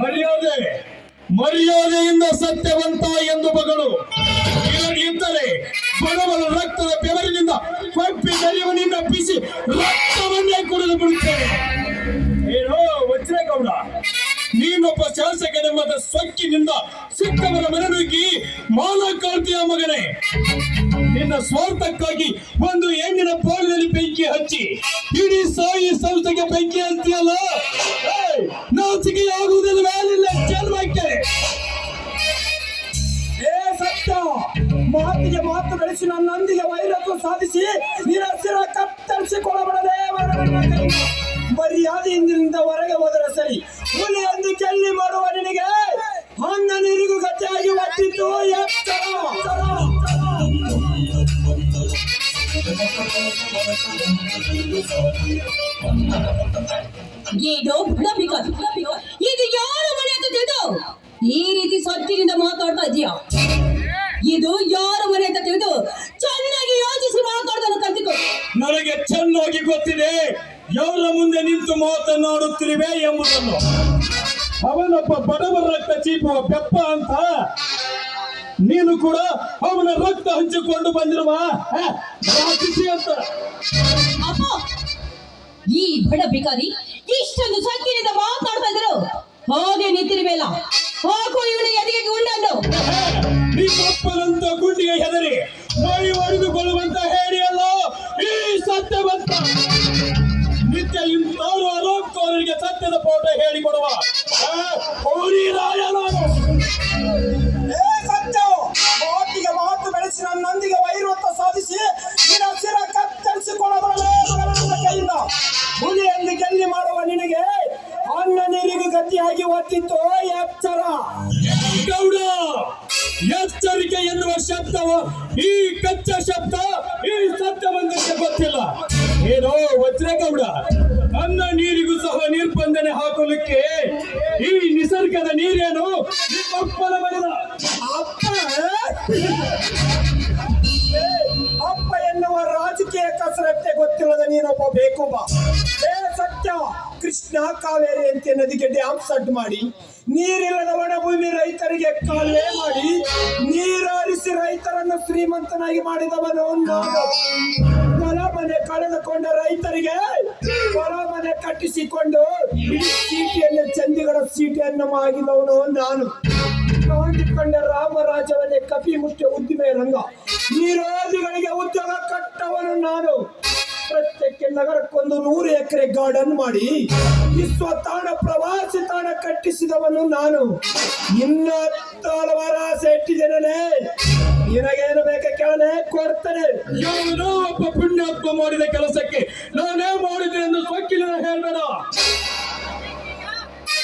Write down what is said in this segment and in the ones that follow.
ಮರ್ಯಾದೆ ಮರ್ಯಾದೆಯಿಂದ ಸತ್ಯವಂತ ಎಂದು ಬಗಳು ಇದ್ದರೆ ಬಡವರ ರಕ್ತದ ಬೆವರಿನಿಂದ ಕೊಪ್ಪಿ ಬೆಳೆಯುವನಿಂದ ಬಿಸಿ ರಕ್ತವನ್ನೇ ಕುಡಿದು ಬಿಡುತ್ತೇನೆ. ಏನೋ ವಜ್ರೇಗೌಡ, ನೀನೊಬ್ಬ ಶಾಸಕನೆಂಬ ಸೊಕ್ಕಿನಿಂದ ಸಿಕ್ಕವರ ಮನನುಗ್ಗಿ ಮಾನ ಕಾಳ್ತೀಯ ಮಗನೇ. ನಿನ್ನ ಸ್ವಾರ್ಥಕ್ಕಾಗಿ ಒಂದು ಬೆಂಕಿ ಹಚ್ಚಿ, ಇಡೀ ಸಾಯಿ ಸಂಸ್ಥೆಗೆ ಬೆಂಕಿ ಹಚ್ಚಿಯಲ್ಲ ನಾಚಿಕೆ ಆಗುವುದಿಲ್ಲ ಮೇಲಿಲ್ಲ ಜನ್ಮಕ್ಕೆ. ಏ ಸತ್ಯ, ಮಾತಿಗೆ ಮಾತು ಬೆಳೆಸಿ ನನ್ನೊಂದಿಗೆ ವೈರತ್ವ ಸಾಧಿಸಿ ನಿರಸಿರ ಕತ್ತರಿಸಿಕೊಳ್ಳಬಡಲೇ ಮರ್ಯಾದೆಯಿಂದ ಹೊರಗೆ ಹೋದರೆ ಸರಿ. ಹುಲಿ ಎಂದು ಕೆಲ್ಲಿ ಮಾಡುವ ನಿನಗೆ ಹಂಗ ನೀರಿಗೂ ಗಟ್ಟಿಯಾಗಿ ಒತ್ತಿತ್ತು ಎಚ್ಚರ. ಬಡಬಿಕ ಇದು ಯಾರ ಮನೆ ಅಂತ ತಿಳಿದು? ಈ ರೀತಿ ಸೊತ್ತಿನಿಂದ ಮಾತಾಡ್ತಾ ಇದೀಯಾ ಇದು ಯಾರ ಮನೆ ಅಂತ ತಿಳಿದು? ಚೆನ್ನಾಗಿ ಯೋಚಿಸಿ ಮಾತಾಡೋದನ್ನು ಕಲಿತುಕೋ ನನಗೆ ಚೆನ್ನಾಗಿ ಗೊತ್ತಿದೆ. ಯಾರ ಮುಂದೆ ನಿಂತು ಮಾತನಾಡುತ್ತಿರುವೆ ಎಂಬುದನ್ನು. ಅವನೊಬ್ಬ ಬಡವರ ರಕ್ತ ಚೀಪುವ ಬೆಪ್ಪ ಅಂತ. ನೀನು ಕೂಡ ಅವನ ರಕ್ತ ಹಂಚಿಕೊಂಡು ಬಂದಿರುವ ರಾಕ್ಷಸಿ ಅಂತ. ಅಪ್ಪ ಈ ಬಡ ಬಿಕಾರಿ ಇಷ್ಟೊಂದು ಸಕ್ಕಿನಿಂದ ಮಾತಾಡ್ತಾ ಇದ್ರು ಹಾಗೆ ನಿಂತಿರ್ಬೇಲ ಹಾಕು ಇವನ ಎದೆಗೆ ಗುಂಡನ್ನು. ನಿಮ್ಮಪ್ಪನಂತ ಗುಂಡಿಗೆ ಹೆದರಿ ಮೈ ಒಡೆದುಕೊಳ್ಳುವಂತ ಹೇಳಿ ಅಲ್ಲ ಈ ಸತ್ಯವಂತ. ನಿತ್ಯ ಇಂಥವರು ಅವರಿಗೆ ಸತ್ಯದ ಫೋಟೋ ಹೇಳಿಕೊಡುವ ಒತ್ತಿತ್ತು ಎಚ್ಚರ ಗೌಡ, ಎಚ್ಚರಿಕೆ ಎನ್ನುವ ಶಬ್ದ ಈ ಕಚ್ಚ ಶಬ್ದ ಈ ಸತ್ಯವಂತಕ್ಕೆ ಗೊತ್ತಿಲ್ಲ. ಏನೋ ವಜ್ರಗೌಡ ಅನ್ನ ನೀರಿಗೂ ಸಹ ನಿರ್ಬಂಧನೆ ಹಾಕಲಿಕ್ಕೆ ಈ ನಿಸರ್ಗದ ನೀರೇನು ನಿಮ್ಮಪ್ಪನ ಮನೆದ ಅಪ್ಪ! ನೀನೊಬ್ಬ ಏ ಸತ್ಯ, ಕೃಷ್ಣ ಕಾವೇರಿ ಅಂತ ನದಿಗೆ ಡ್ಯಾಮ್ ಸಡ್ ಮಾಡಿ, ನೀರಿಲ್ಲದ ಒಣಭೂಮಿ ರೈತರಿಗೆ ಕಾಲುವೆ ಮಾಡಿ, ನೀರಾರಿಸಿ ರೈತರನ್ನು ಶ್ರೀಮಂತನಾಗಿ ಮಾಡಿದವನು ಹೊಲ ಮನೆ ಕಳೆದುಕೊಂಡ ರೈತರಿಗೆ ಹೊಲ ಮನೆ ಕಟ್ಟಿಸಿಕೊಂಡು ಸೀಟಿಯನ್ನು ಚಂದಿಗಡ ಸೀಟಿಯನ್ನು ಆಗಿದವನು ನಾನು. ಕಾಣಿಕೊಂಡ ರಾಮರಾಜವನ್ನೇ ಕಪಿ ಮುಖ್ಯ ಉದ್ದಿಮೆ ರಂಗ ನೀರಾದಿಗಳಿಗೆ ಉದ್ಯೋಗ ಕಟ್ಟವನು ನಾನು. ಪ್ರತ್ಯೇಕ ನಗರಕ್ಕೊಂದು ನೂರು ಎಕರೆ ಗಾರ್ಡನ್ ಮಾಡಿ ವಿಶ್ವ ತಾಣ ಪ್ರವಾಸಿ ತಾಣ ಕಟ್ಟಿಸಿದವನು ನಾನು. ಇನ್ನ ಹಲವಾರು ಆಸೆ ಇಟ್ಟಿದ್ದೇನೆ ನಿನಗೇನು ಬೇಕ ಕೇಳನೆ ಕೊಡ್ತೇನೆ. ಯಾವನೋ ಒಬ್ಬ ಪುಣ್ಯಾತ್ಮ ಮಾಡಿದ ಕೆಲಸಕ್ಕೆ ನಾನೇ ಮಾಡಿದೆ ಎಂದು ಸೊಕ್ಕಿನ ಹೇಳ್ಬೇಡ.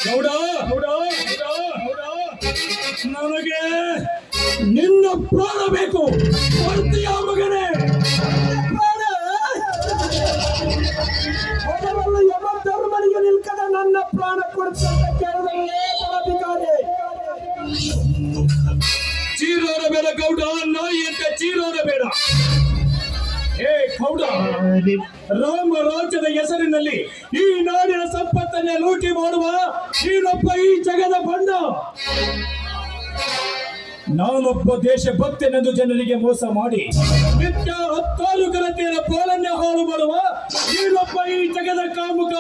ಗೌಡ ಗೌಡ ನನಗೆ ನಿನ್ನ ಪ್ರಾಣ ಬೇಕು. ಕೊಡ್ತೀಯ ಮಗನೇ! ನಿಲ್ಕದ ನನ್ನ ಪ್ರಾಣ ಬೇಡ ಗೌಡ, ನಾಯಿ ಅಂತ ಚೀರೋರ ಬೇಡ. ಏ ಗೌಡ, ರಾಮ ರಾಜ್ಯದ ಹೆಸರಿನಲ್ಲಿ ಈ ನಾಡಿನ ಸಂಪತ್ತನ್ನೇ ಲೂಟಿ ಮಾಡುವ ಈ ಜಗದ ಬಣ್ಣ ನಾನೊಬ್ಬ ದೇಶಭಕ್ತನೆಂದು ಜನರಿಗೆ ಮೋಸ ಮಾಡಿ ನಿತ್ಯ ಹತ್ತಾರು ಕರತೆಯರ ಪಾಲನೆ ಹಾಳು ಮಾಡುವ ನೀನೊಬ್ಬ ಈ ಜಗದ ಕಾಮುಕ.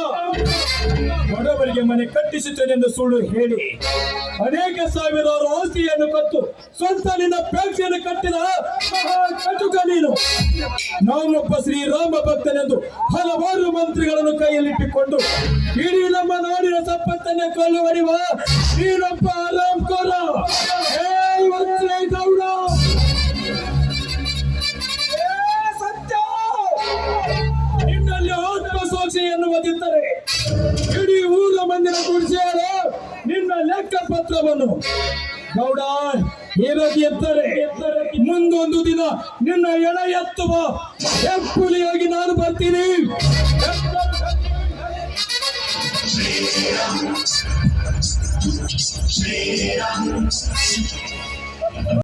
ಬಡವರಿಗೆ ಮನೆ ಕಟ್ಟಿಸುತ್ತೇನೆಂದು ಸುಳ್ಳು ಹೇಳಿ ಅನೇಕ ಸಾವಿರಾರು ಆಸ್ತಿಯನ್ನು ಕತ್ತು ಸ್ವಂತ ನಿನ್ನ ಪ್ರೇಕ್ಷೆಯನ್ನು ಕಟ್ಟಿದ ಕಟುಕ ನೀನು. ನಾನೊಬ್ಬ ಶ್ರೀರಾಮ ಭಕ್ತನೆಂದು ಹಲವಾರು ಮಂತ್ರಿಗಳನ್ನು ಕೈಯಲ್ಲಿಟ್ಟುಕೊಂಡು ಇಡೀ ನಮ್ಮ ನಾಡಿನ ಕಲ್ಲು ಕೊಲ್ಲುವರಿವ ನೀನೊಬ್ಬ ಪತ್ರವನ್ನು ಗೌಡ ಏನಾಗಿ ಎತ್ತರೆ. ಮುಂದೊಂದು ದಿನ ನಿನ್ನ ಎಣ ಎತ್ತುವ ಹೆಪ್ಪುಲಿಯಾಗಿ ನಾನು ಬರ್ತೀನಿ.